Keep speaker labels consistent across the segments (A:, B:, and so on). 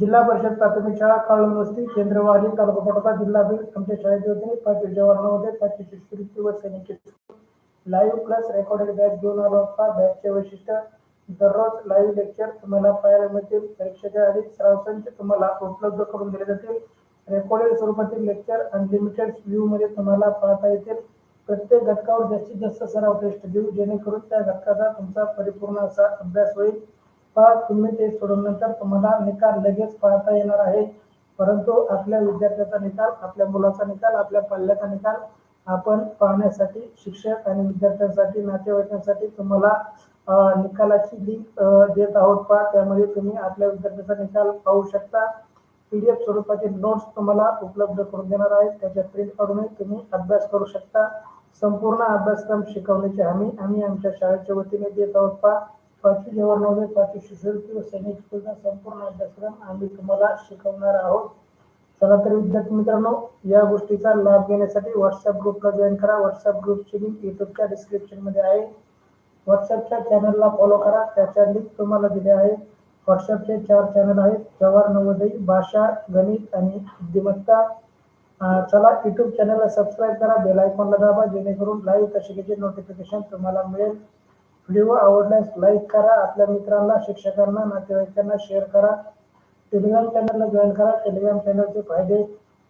A: जिल्हा परिषद प्राथमिक शाळा काळून वस्ती केंद्रवाडी तालुका पटोदा जिल्हा बीड आमच्या शाळेच्या वतीने पाच जवाहरमध्ये पाचवी शिष्यवृत्ती व सैनिक लाईव्ह प्लस रेकॉर्डेड बॅच घेऊन आलो असता बॅचचे वैशिष्ट्य दररोज लाईव्ह लेक्चर तुम्हाला पाहायला मिळतील. परीक्षेच्या आधी सराव संच तुम्हाला उपलब्ध करून दिले जातील. रेकॉर्डेड स्वरूपातील लेक्चर अनलिमिटेड व्ह्यू मध्ये तुम्हाला पाहता येतील. प्रत्येक घटकावर जास्तीत जास्त सराव टेस्ट देऊ जेणेकरून त्या घटकाचा तुमचा परिपूर्ण असा अभ्यास होईल. तुम्ही ते सोडवल्यानंतर तुम्हाला निकाल लगेच पाहता येणार आहे. परंतु आपल्या विद्यार्थ्याचा निकाल आपल्या मुलाचा निकाल आपल्या पाल्याचा निकाल आपण पाहण्यासाठी शिक्षक आणि विद्यार्थ्यांसाठी नातेवाईकांसाठी तुम्हाला निकालाची लिंक देत आहोत पहा. त्यामध्ये तुम्ही आपल्या विद्यार्थ्याचा निकाल पाहू शकता. पीडीएफ स्वरूपाचे नोट्स तुम्हाला उपलब्ध करून देणार आहेत त्याच्या प्रिंट काढूनही तुम्ही अभ्यास करू शकता. संपूर्ण अभ्यासक्रम शिकवण्याची हमी आम्ही आमच्या शाळेच्या वतीने देत आहोत पहा. पाचवी जवाहरनवोदय पाचवी शिष्यवृत्ती व सैनिक स्कूलचा संपूर्ण अभ्यासक्रम आम्ही तुम्हाला शिकवणार आहोत. चला तर विद्यार्थी मित्रांनो या गोष्टीचा लाभ घेण्यासाठी व्हॉट्सअप ग्रुपला जॉईन करा. व्हॉट्सअप ग्रुपची लिंक युट्यूबच्या डिस्क्रिप्शनमध्ये आहे. व्हॉट्सअपच्या चॅनलला फॉलो करा. त्याच्या लिंक तुम्हाला दिल्या आहे व्हॉट्सअपचे चार चॅनल आहेत. जवाहर नवोदय भाषा गणित आणि बुद्धिमत्ता. चला युट्यूब चॅनलला सबस्क्राईब करा. बेल आयकॉनला दाबा जेणेकरून लाईव्ह कशिकेचे नोटिफिकेशन तुम्हाला मिळेल. व्हिडिओ आवडल्यास लाईक करा. आपल्या मित्रांना शिक्षकांना नातेवाईकांना शेअर करा. टेलिग्राम चॅनलला जॉईन करा. टेलिग्राम चॅनलचे फायदे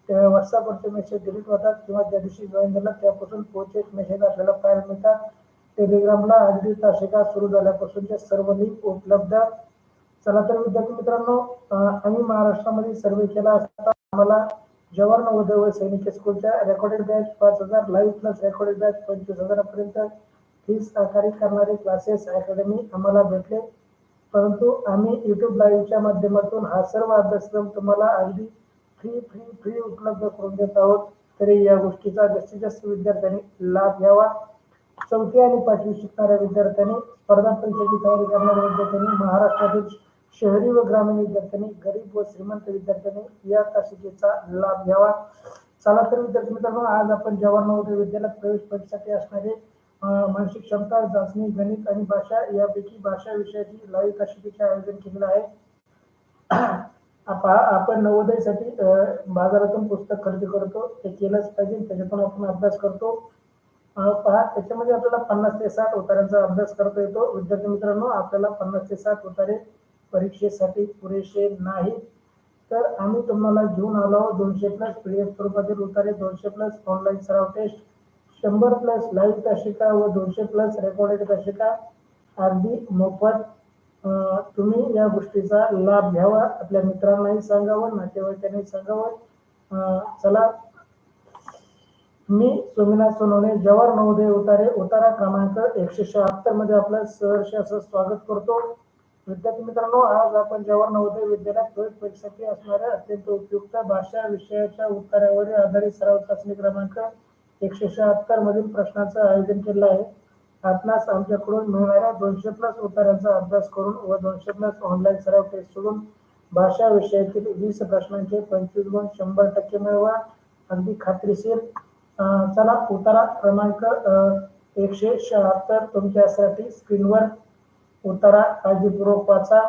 A: व्हॉट्सअपवरचे मेसेज डिलीट होतात किंवा ज्या दिवशी जॉईन झाला त्यापासून पोहोचेच मेसेज आपल्याला पाहायला मिळतात. टेलिग्रामला अगदी तासिका सुरू झाल्यापासूनचे सर्व लिंक उपलब्ध. चला तर विद्यार्थी मित्रांनो आम्ही महाराष्ट्रामध्ये सर्वे केला असता आम्हाला जवाहर नवोदय सैनिक स्कूलच्या रेकॉर्डेड बॅच पाच हजार लाईव्ह प्लस रेकॉर्डेड बॅच पंचवीस हजारापर्यंत फीस आकारित करणारे क्लासेस अकॅडमी आम्हाला भेटले. परंतु आम्ही युट्यूब लाईव्हच्या माध्यमातून हा सर्व अभ्यासक्रम तुम्हाला अगदी फ्री फ्री फ्री उपलब्ध करून देत आहोत. तरी या गोष्टीचा जास्तीत जास्त विद्यार्थ्यांनी लाभ घ्यावा. चौथी आणि पाचवी शिकणाऱ्या विद्यार्थ्यांनी स्पर्धा परीक्षेची तयारी करणाऱ्या विद्यार्थ्यांनी महाराष्ट्रातील शहरी व ग्रामीण विद्यार्थ्यांनी गरीब व श्रीमंत विद्यार्थ्यांनी या तासिकेचा लाभ घ्यावा. चला तर विद्यार्थी मित्रांनो आज आपण जवाहर नवोदय विद्यालयात प्रवेश परीक्षेसाठी असणारे मानसिक क्षमता चाचणी गणित आणि भाषा यापैकी भाषा विषयाची लाईव्ह तासिकेचे आयोजन केलेलं आहे. पहा आपण नवोदयसाठी बाजारातून पुस्तक खरेदी करतो ते केलंच पाहिजे त्याच्यातून आपण अभ्यास करतो. पहा त्याच्यामध्ये आपल्याला पन्नास ते साठ उतार्यांचा अभ्यास करता येतो. विद्यार्थी मित्रांनो आपल्याला पन्नास ते साठ उतारे परीक्षेसाठी पुरेसे नाही तर आम्ही तुम्हाला घेऊन आलो दोनशे प्लस पी डी एफ स्वरूपातील उतारे दोनशे प्लस ऑनलाईन सराव टेस्ट शंभर प्लस लाईव्ह तासिका व दोनशे प्लस रेकॉर्डेड तासिका अगदी मोफत तुम्ही या गोष्टीचा लाभ घ्यावा. आपल्या मित्रांनाही सांगावं नातेवाईकांनाही सांगावं. चला. मी सोमनाथ सोनवणे जवाहर नवोदय उतारे उतारा क्रमांक एकशे शहात्तरमध्ये आपलं सहर्ष असं स्वागत करतो. विद्यार्थी मित्रांनो आज आपण जवाहर नवोदय विद्यालयात प्रवेश परीक्षेसाठी असणाऱ्या अत्यंत उपयुक्त भाषा विषयाच्या उत्तरावरील आधारित सराव चाचणी क्रमांक एकशे शहात्तर मधील प्रश्नाचं आयोजन केलं आहे. आपणास आमच्याकडून मिळणाऱ्या दोनशे प्लस उत्तरांचा अभ्यास करून व दोनशे प्लस ऑनलाईन सराव टेस्ट सोडून भाषा विषयातील वीस प्रश्नांचे पंचवीस गुण शंभर टक्के मिळवा. अगदी खात्रीशीर. चला उतारा क्रमांक एकशे शहात्तर तुमच्यासाठी स्क्रीनवर उतारा काळजीपूर्वक वाचा.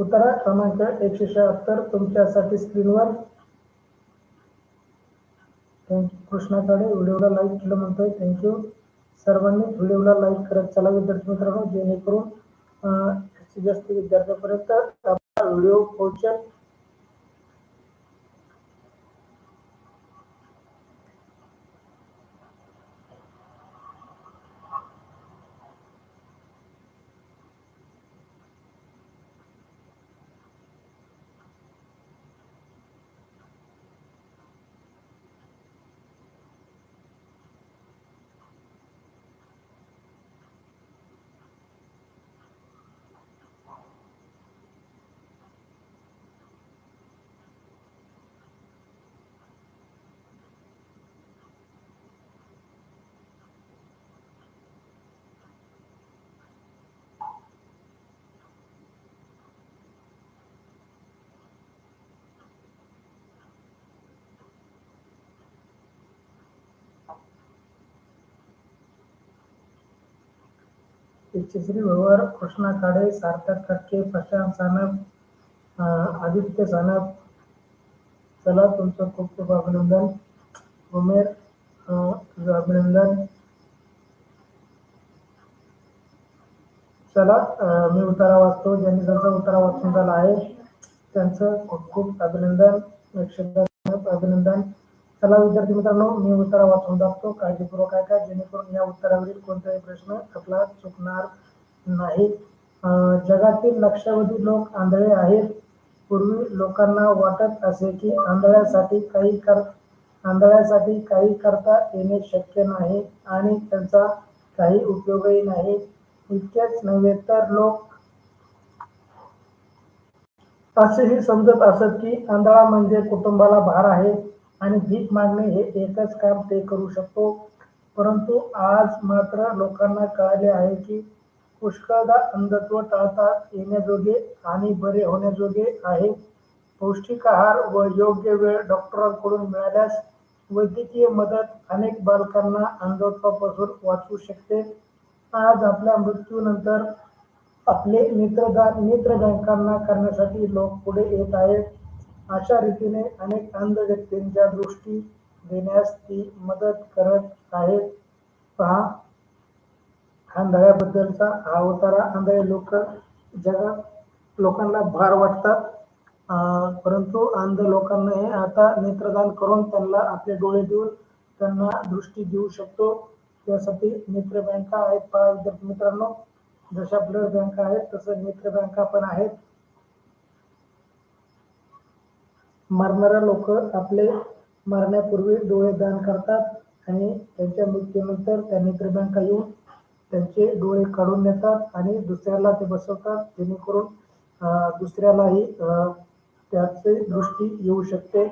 A: उतरा क्रमांक एकशे शहात्तर तुमच्यासाठी स्क्रीनवर थँक्यू कृष्णा काळे व्हिडिओला लाईक केलं म्हणतोय. थँक्यू सर्वांनी व्हिडिओला लाईक करत चला विद्यार्थी मित्रांनो. जेणेकरून जास्तीत जास्त विद्यार्थ्यांपर्यंत आपला व्हिडिओ पोहोचेल. श्री भवर कृष्णा काडे सार्थक खटके प्रशांत सानप आदित्य सानप चला तुमचं खूप खूप अभिनंदन उमेर तुझं अभिनंदन चला मी उतारा वाचतो ज्यांनी त्यांचा उतारा वाचून झाला आहे त्यांचं खूप खूप अभिनंदन अभिनंदन चला विद्यार्थी मित्रांनो मी उत्तरा वाचून दाखवतो. काळजीपूर्वक ऐका जेणेकरून या उत्तरावरील कोणताही प्रश्न आपला चुकणार नाही. जगातील लक्षावधी लोक आंधळे आहेत. पूर्वी लोकांना वाटत असे की आंधळ्यासाठी काही कर आंधळ्यासाठी काही करता येणे शक्य नाही आणि त्यांचा काही उपयोगही नाही. इतकेच नव्हे तर लोक असेही समजत असत की आंधळा म्हणजे कुटुंबाला भार आहे. आणि भीक मागणे हे एकच काम ते करू शकतो. परंतु आज मात्र लोकांना कळले आहे की पुष्कळदा अंधत्व टाळता येण्याजोगे आणि बरे होण्याजोगे आहे. पौष्टिक आहार व योग्य वेळ डॉक्टरांकडून मिळाल्यास वैद्यकीय मदत अनेक बालकांना अंधत्वापासून वाचवू शकते. आज आपल्या मृत्यूनंतर आपले नेत्रदान नेत्र बँकांना करण्यासाठी लोक पुढे येत आहेत. अशा रीतीने अनेक अंध व्यक्तींच्या दृष्टी देण्यास ती मदत करत आहेत. पहा आंधळ्याबद्दलचा हा उतारा. आंधळे लोक जगात लोकांना भार वाटतात. परंतु अंध लोकांना हे आता नेत्रदान करून त्यांना आपले डोळे देऊन त्यांना दृष्टी देऊ शकतो. त्यासाठी नेत्र बँका आहेत. पहा विद्यार्थी मित्रांनो जशा ब्लड बँका आहेत तसं नेत्र बँका पण आहेत. मरणारा लोक आपले मरण्यापूर्वी डोळे दान करतात आणि त्यांच्या मृत्यूनंतर त्या नेत्रबँका येऊन त्यांचे डोळे काढून नेतात आणि दुसऱ्याला ते बसवतात. जेणेकरून दुसऱ्यालाही त्याचे त्याची दृष्टी येऊ शकते.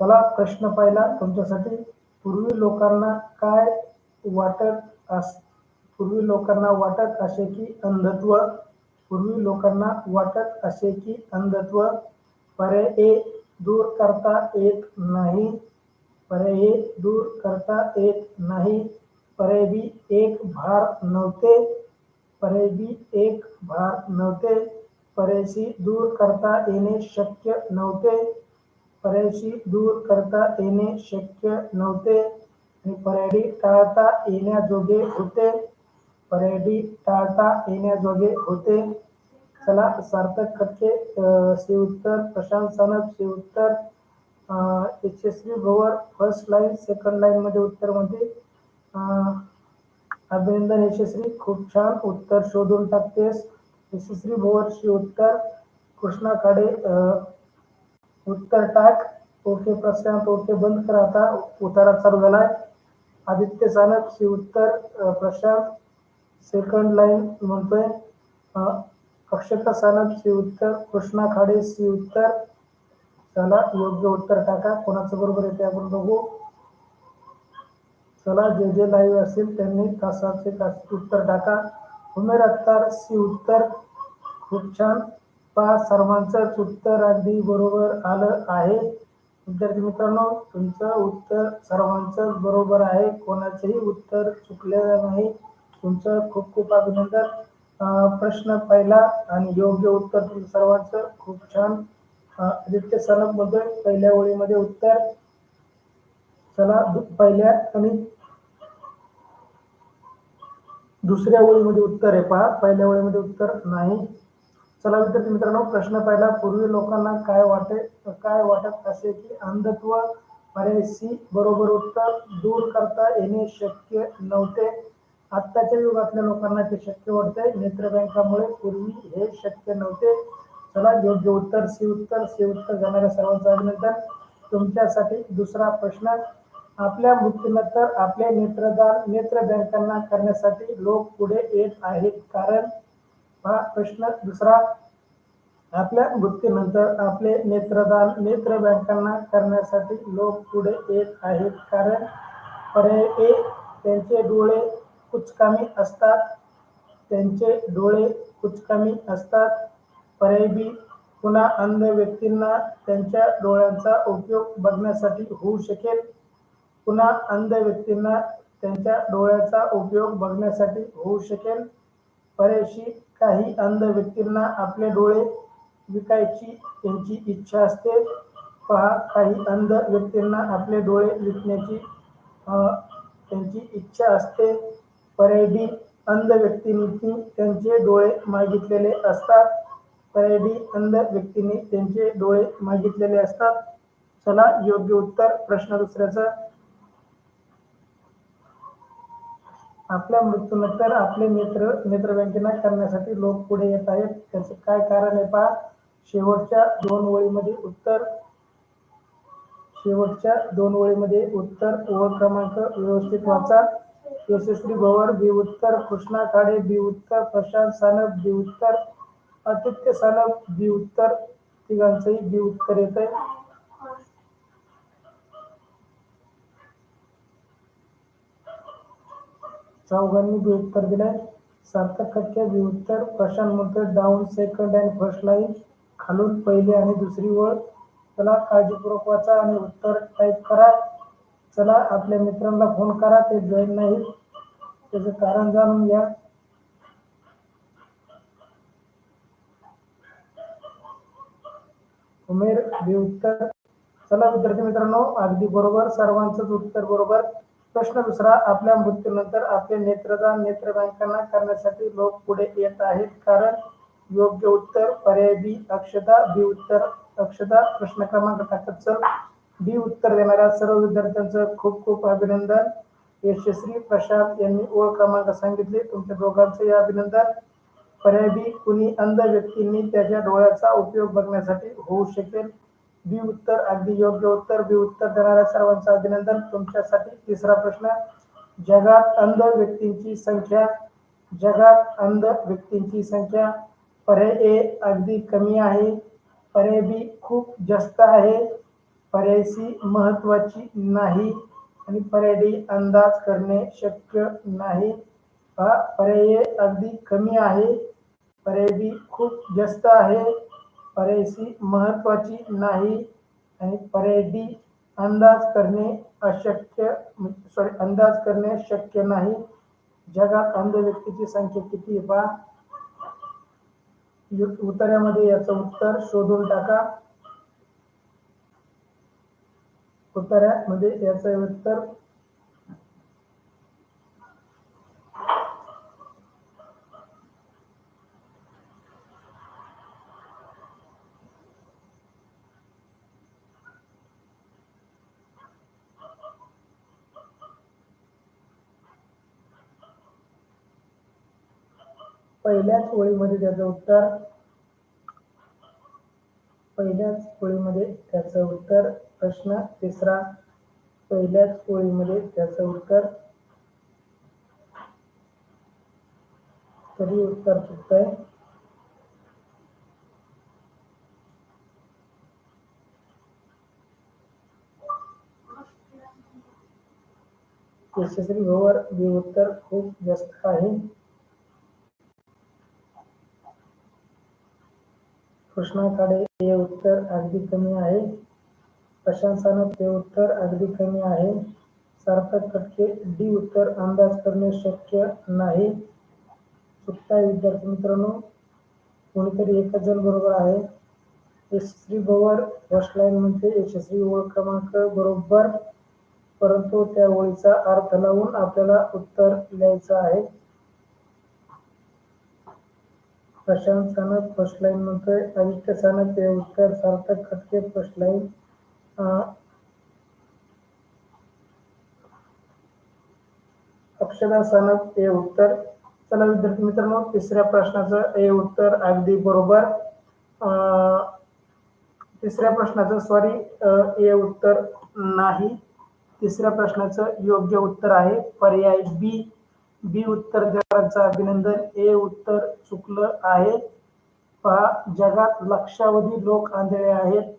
A: चला प्रश्न पाहिला तुमच्यासाठी. पूर्वी लोकांना काय वाटत अस पूर्वी लोकांना वाटत असे की अंधत्व? पूर्वी लोकांना वाटत असे की अंधत्व? पर्याय ए दूर करता येत नाही पर्याय ए दूर करता येत नाही पर्याय बी एक भार नव्हते पर्याय बी एक भार नव्हते पर्याय सी दूर करता येणे शक्य नव्हते पर्याय सी दूर करता येणे शक्य नव्हते आणि पर्याय डी टाळता येण्याजोगे होते पर्याय डी टाळता येण्याजोगे होते चला सार्थक खटके अं, उत्तर प्रशांत सानप से उत्तर यशस्वी गोवर फर्स्ट लाईन सेकंड लाईन मध्ये उत्तरमध्ये अभिनंदन यशस्वी खूप छान. उत्तर शोधून टाकतेस. यशस्वी भोवर श्री उत्तर कृष्णा खाडे उत्तर टाक. ओके प्रशांत ओके बंद कर आता. उतारा चालू झालाय. आदित्य सानप श्री उत्तर प्रशांत सेकंड लाईन म्हणतोय. अक्षता सानप सी उत्तर. कृष्णा खाडे सी उत्तर. चला योग्य उत्तर टाका. कोणाचं बरोबर येते आपण बघू. चला जे जे लाईव्ह असेल त्यांनी तासाचे तास उत्तर टाका. उमेर अत्तार सी उत्तर. खूप छान. पहा सर्वांचंच उत्तर अगदी बरोबर आलं आहे. विद्यार्थी मित्रांनो तुमचं उत्तर सर्वांचंच बरोबर आहे. कोणाचंही उत्तर चुकलेलं नाही. तुमचं खूप खूप अभिनंदन. प्रश्न पहिला आणि योग्य उत्तर तुमचं सर्वांचं. खूप छान. आदित्य सनपमध्ये पहिल्या ओळीमध्ये उत्तर. चला पहिल्या आणि दुसऱ्या ओळीमध्ये उत्तर आहे. पहा पहिल्या ओळीमध्ये उत्तर नाही. चला विद्यार्थी मित्रांनो प्रश्न पहिला पूर्वी लोकांना काय वाटे काय वाटत असे की अंधत्व पर्याय सी बरोबर उत्तर दूर करता येणे शक्य नव्हते? आत्ताच्या युगातल्या लोकांना ते शक्य वाटते नेत्र बँकामुळे पूर्वी हे शक्य नव्हते. चला योग्य उत्तर सी उत्तर सी उत्तर जाणाऱ्या सर्वांचं अभिनंदन. तुमच्यासाठी दुसरा प्रश्न. आपल्या मृत्यूनंतर आपले नेत्रदान नेत्र बँकांना करण्यासाठी लोक पुढे येत आहेत. कारण हा प्रश्न दुसरा. आपल्या मृत्यूनंतर आपले नेत्रदान नेत्र बँकांना करण्यासाठी लोक पुढे येत आहेत. कारण पर्याय ए त्यांचे डोळे कुचकामी असतात. त्यांचे डोळे कुचकामी असतात. पर्याय बी पुन्हा अंध व्यक्तींना त्यांच्या डोळ्यांचा उपयोग बघण्यासाठी होऊ शकेल. पुन्हा अंध व्यक्तींना त्यांच्या डोळ्याचा उपयोग बघण्यासाठी होऊ शकेल. परेशी काही अंध व्यक्तींना आपले डोळे विकायची त्यांची इच्छा असते. पहा काही अंध व्यक्तींना आपले डोळे विकण्याची त्यांची इच्छा असते. परेडी अंध व्यक्तींनी त्यांचे डोळे मागितलेले असतात. परेडी अंध व्यक्तींनी त्यांचे डोळे मागितलेले असतात. चला योग्य उत्तर प्रश्न दुसऱ्याचा. आपल्या मृत्यूनंतर आपले नेत्र नेत्रबँकेना करण्यासाठी लोक पुढे येत आहेत. त्याचं काय कारण आहे पहा. शेवटच्या दोन ओळीमध्ये उत्तर. शेवटच्या दोन ओळीमध्ये उत्तर ओळ क्रमांक व्यवस्थित वाचा. यशस्वी भवर बी उत्तर कृष्णा खाडे बी उत्तर प्रशांत सानप बी उत्तर आदित्य सानप बी उत्तर तिघांचंही बी उत्तर येत आहे चौघांनी बी उत्तर दिलंय. सार्थक खटके बी उत्तर प्रशांत मुद्दे down second and first line खालून पहिली आणि दुसरी ओळ. त्याला काळजीपूर्वक वाचा आणि उत्तर टाईप करा. चला आपल्या मित्रांना फोन करा ते जॉईन नाही. त्याचं कारण जाणून घ्या. उमेर बी उत्तर. चला विद्यार्थी मित्रांनो अगदी बरोबर सर्वांचंच उत्तर बरोबर. प्रश्न दुसरा आपल्या मृत्यूनंतर आपले नेत्रदान नेत्र बँकांना करण्यासाठी लोक पुढे येत आहेत. कारण योग्य उत्तर पर्याय बी अक्षता बी उत्तर अक्षता प्रश्न क्रमांक टाकत चल. बी उत्तर देणाऱ्या सर्व विद्यार्थ्यांचं खूप खूप अभिनंदन. यशस्वी प्रशांत यांनी ओळ क्रमांक सांगितले. तुमच्या दोघांचंही अभिनंदन. पर्याय बी कुणी अंध व्यक्तींनी त्याच्या डोळ्याचा उपयोग बघण्यासाठी होऊ शकेल. बी उत्तर अगदी योग्य उत्तर. बी उत्तर देणाऱ्या सर्वांचं अभिनंदन. तुमच्यासाठी तिसरा प्रश्न जगात अंध व्यक्तींची संख्या जगात अंध व्यक्तींची संख्या पर्याय ए अगदी कमी आहे. पर्याय बी खूप जास्त आहे. पर्यायी महत्वाची नाही आणि पर्यायी अंदाज करणे शक्य नाही. हा पर्याय अगदी कमी आहे. पर्यायी खूप जास्त आहे. पर्यायशी महत्वाची नाही आणि पर्यायी अंदाज करणे अशक्य सॉरी अंदाज करणे शक्य नाही. जगात अंध व्यक्तीची संख्या किती आहे पहा. यु- उत्तरामध्ये याचं उत्तर शोधून टाका. उत्तरामध्ये म्हणजे याचं उत्तर पहिल्याच ओळीमध्ये त्याचं उत्तर पहिल्याच ओळीमध्ये त्याचं उत्तर प्रश्न तिसरा पहिल्याच ओळीमध्ये त्याचं उत्तर. तरी उत्तर चुकतंय. यशस्वी भवर बी उत्तर खूप जास्त आहे. कृष्णा खाडे, हे उत्तर अगदी कमी आहे. प्रशांत ते उत्तर अगदी कमी आहे. सार्थक कटके डी उत्तर अंदाज करणे शक्य नाही. चुकता विद्यार्थी मित्रांनो. कोणीतरी एकच जण बरोबर आहे. यशस्वी बवर फर्स्ट लाईन मध्ये यशस्वी ओळ क्रमांक बरोबर. परंतु त्या ओळीचा अर्थ लावून आपल्याला उत्तर लिहायचं आहे. प्रशांत सानप फर्स्ट लाईन म्हणतोय आदित्य सानप हे उत्तर सार्थक खटके फर्स्ट लाईन अक्षदा सनक हे उत्तर. चला विद्यार्थी मित्रांनो तिसऱ्या प्रश्नाचं हे उत्तर अगदी बरोबर. तिसऱ्या प्रश्नाचं सॉरी हे उत्तर नाही. तिसऱ्या प्रश्नाचं योग्य उत्तर आहे पर्याय बी बी उत्तर देणाऱ्यांचं अभिनंदन. ए उत्तर चुकलं आहे. पहा जगात लक्षावधी लोक आंधळे आहेत.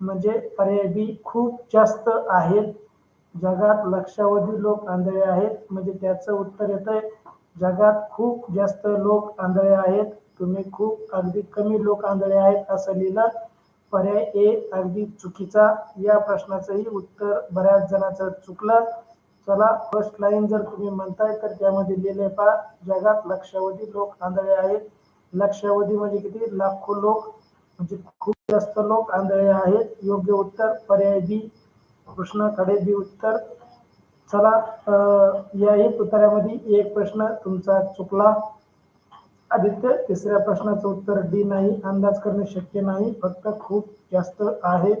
A: म्हणजे पर्याय बी खूप जास्त आहेत जगात लक्षावधी लोक आंधळे आहेत. म्हणजे त्याचं उत्तर येत आहे जगात खूप जास्त लोक आंधळे आहेत. तुम्ही खूप अगदी कमी लोक आंधळे आहेत असं लिहिलं. पर्याय ए अगदी चुकीचा. या प्रश्नाचंही उत्तर बऱ्याच जणांचं चुकलं. चला फर्स्ट लाईन जर तुम्ही म्हणताय तर त्यामध्ये लिहिले पहा जगात लक्षावधी लोक आंधळे आहेत. लक्षावधी म्हणजे किती? लाखो लोक. म्हणजे खूप जास्त लोक आंधळे आहेत. योग्य उत्तर पर्याय बी. कृष्ण खडे बी उत्तर. चला अं, याही उत्तरामध्ये एक प्रश्न तुमचा चुकला. आदित्य तिसऱ्या प्रश्नाचं उत्तर डी नाही. अंदाज करणे शक्य नाही. फक्त खूप जास्त आहे.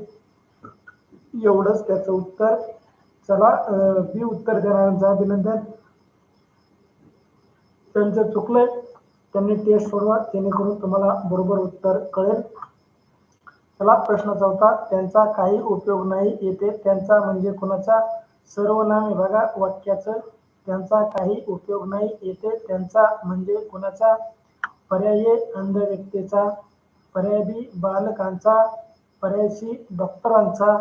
A: एवढंच त्याचं उत्तर. चला बी उत्तर देणाऱ्यांचं अभिनंदन. त्यांचं चुकलंय. त्यांनी टेस्ट सोडवा. जेणेकरून तुम्हाला बरोबर उत्तर कळेल. चला प्रश्न चौथा त्यांचा काही उपयोग नाही येथे त्यांचा म्हणजे कुणाचा? सर्वनाम आहे बघा वाक्याचं त्यांचा काही उपयोग नाही येथे त्यांचा म्हणजे कुणाचा? पर्याय अंध व्यक्तीचा पर्याय बी बालकांचा पर्याय सी डॉक्टरांचा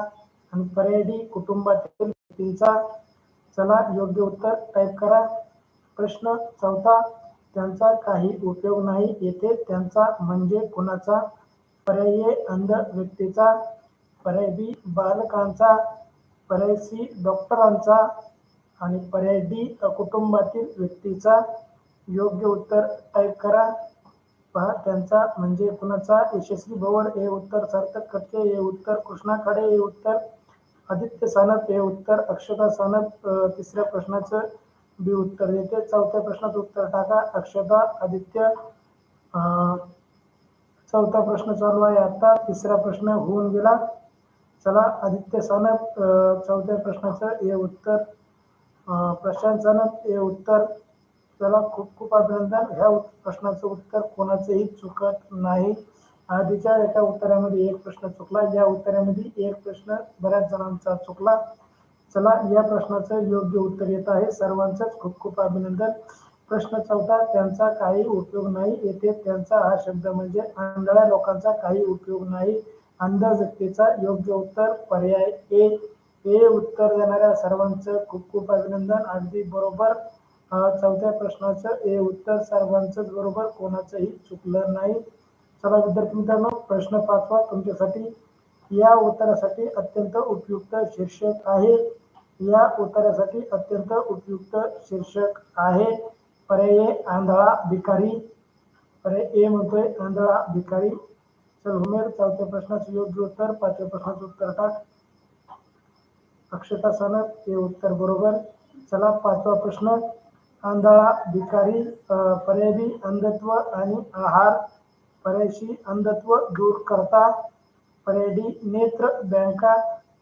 A: आणि पर्याय डी कुटुंबातील व्यक्तींचा. चला योग्य उत्तर टाईप करा. प्रश्न चौथा त्यांचा काही उपयोग नाही येथे त्यांचा म्हणजे कुणाचा? पर्याय ए, अंध व्यक्तीचा पर्याय बी बालकांचा पर्याय सी डॉक्टरांचा आणि पर्याय डी कुटुंबातील व्यक्तीचा. योग्य उत्तर टाईप करा. पहा त्यांचा म्हणजे कुणाचा? यशस्वी भवन हे उत्तर सार्थक कटके हे उत्तर कृष्णा खाडे हे उत्तर आदित्य सानप हे उत्तर अक्षता सानप तिसऱ्या प्रश्नाचं बी उत्तर. येते चौथ्या प्रश्नाचं उत्तर टाका. अक्षता आदित्य चौथा प्रश्न चालू आहे. आता तिसरा प्रश्न होऊन गेला. चला आदित्य सानप चौथ्या प्रश्नाचं हे उत्तर. प्रशांत सानप हे उत्तर. चला खूप खूप अभिनंदन. ह्या प्रश्नाचं उत्तर कोणाचंही चुकत नाही. आधीच्या एका उत्तरामध्ये एक प्रश्न चुकला. या उत्तरामध्ये एक प्रश्न बऱ्याच जणांचा चुकला. चला या प्रश्नाचं योग्य उत्तर येत आहे. सर्वांचंच खूप खूप अभिनंदन. प्रश्न चौथा त्यांचा काही उपयोग नाही. येथे त्यांचा हा शब्द म्हणजे आंधळ्या लोकांचा काही उपयोग नाही. अंध व्यक्तीचा योग्य उत्तर पर्याय ए. हे उत्तर देणाऱ्या सर्वांचं खूप खूप अभिनंदन. अगदी बरोबर. चौथ्या प्रश्नाचं हे उत्तर सर्वांचंच बरोबर. कोणाचंही चुकलं नाही. चला विद्यार्थी मित्रांनो प्रश्न पाचवा तुमच्यासाठी. या उत्तरासाठी अत्यंत उपयुक्त शीर्षक आहे. या उत्तरासाठी अत्यंत उपयुक्त शीर्षक आहे. पर्याय ए, आंधळा भिकारी पर्याय ए म्हणतोय आंधळा भिकारी. चल उमेर चौथ्या प्रश्नाचं योग्य उत्तर पाचव्या प्रश्नाचं उत्तर टाक. अक्षता सानप हे उत्तर बरोबर. चला पाचवा प्रश्न. आंधळा भिकारी अं, पर्याय बी अंधत्व आणि आहार. पर्यायशी अंधत्व दूर करता. पर्याय डी नेत्र बँका.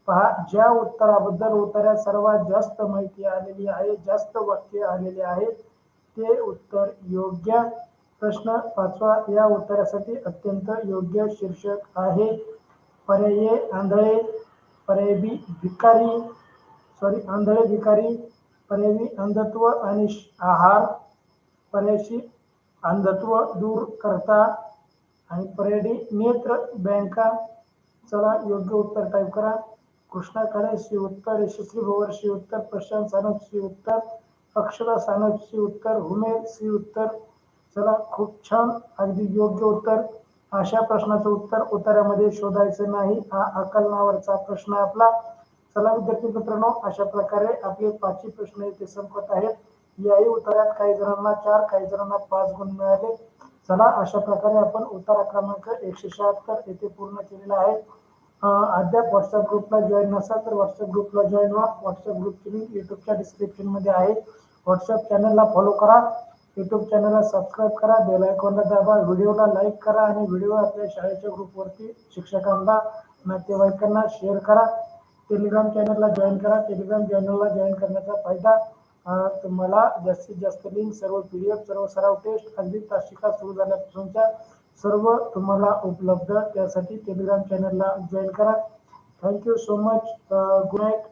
A: पहा ज्या उत्तराबद्दल उत्तरात सर्वात जास्त माहिती आलेली आहे जास्त वाक्य आलेले आहेत ते उत्तर योग्य प्रश्न पाचवा या उत्तरासाठी अत्यंत योग्य शीर्षक आहे. पर्याय आंधळे पर्याय बी भिकारी सॉरी आंधळे भिकारी पर्याय बी अंधत्व आणि श- आहार पर्यायशी अंधत्व दूर करता आणि पर्यायी नेत्र बँका चला योग्य उत्तर टाईप करा. कृष्णा खरे उत्तर यशस्वी भोवर श्री उत्तर प्रशांत सानप श्री उत्तर अक्षरा सानप उत्तर हुमे सी उत्तर. चला खूप छान अगदी योग्य उत्तर. अशा प्रश्नाचं उत्तर उत्तरामध्ये शोधायचं नाही. हा आकलनावरचा प्रश्न आपला. चला विद्यार्थी मित्रांनो अशा प्रकारे आपले पाचही प्रश्न इथे संपत आहेत. याही उत्तरात काही जणांना चार काही जणांना पाच गुण मिळाले. चला अशा प्रकारे आपण उत्तर क्रमांक एकशे शहात्तर येथे पूर्ण केलेला आहे. अद्याप व्हॉट्सअप ग्रुपला जॉईन नसाल तर व्हॉट्सअप ग्रुपला जॉईन व्हा. व्हॉट्सअप ग्रुपची लिंक युट्यूबच्या डिस्क्रिप्शनमध्ये आहे. व्हॉट्सअप चॅनलला फॉलो करा. युट्यूब चॅनलला सबस्क्राईब करा. बेल आयकॉनला दाबा. व्हिडिओला लाईक करा आणि व्हिडिओ आपल्या शाळेच्या ग्रुपवरती शिक्षकांना नातेवाईकांना शेअर करा. टेलिग्राम चॅनलला जॉईन करा. टेलिग्राम चॅनलला जॉईन करण्याचा फायदा तुम्हाला जास्तीत जास्त लिंक सर्व पी डी एफ सर्व सराव टेस्ट अगदी तासिका सुरू झाल्यापासूनच्या सर्व तुम्हाला उपलब्ध. त्यासाठी टेलिग्राम चॅनलला जॉईन करा. Thank you so much good night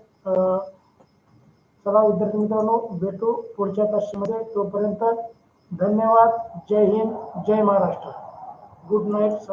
A: चला विद्यार्थी मित्रांनो भेटू पुढच्या तासामध्ये. तोपर्यंत धन्यवाद. जय हिंद जय महाराष्ट्र. Good night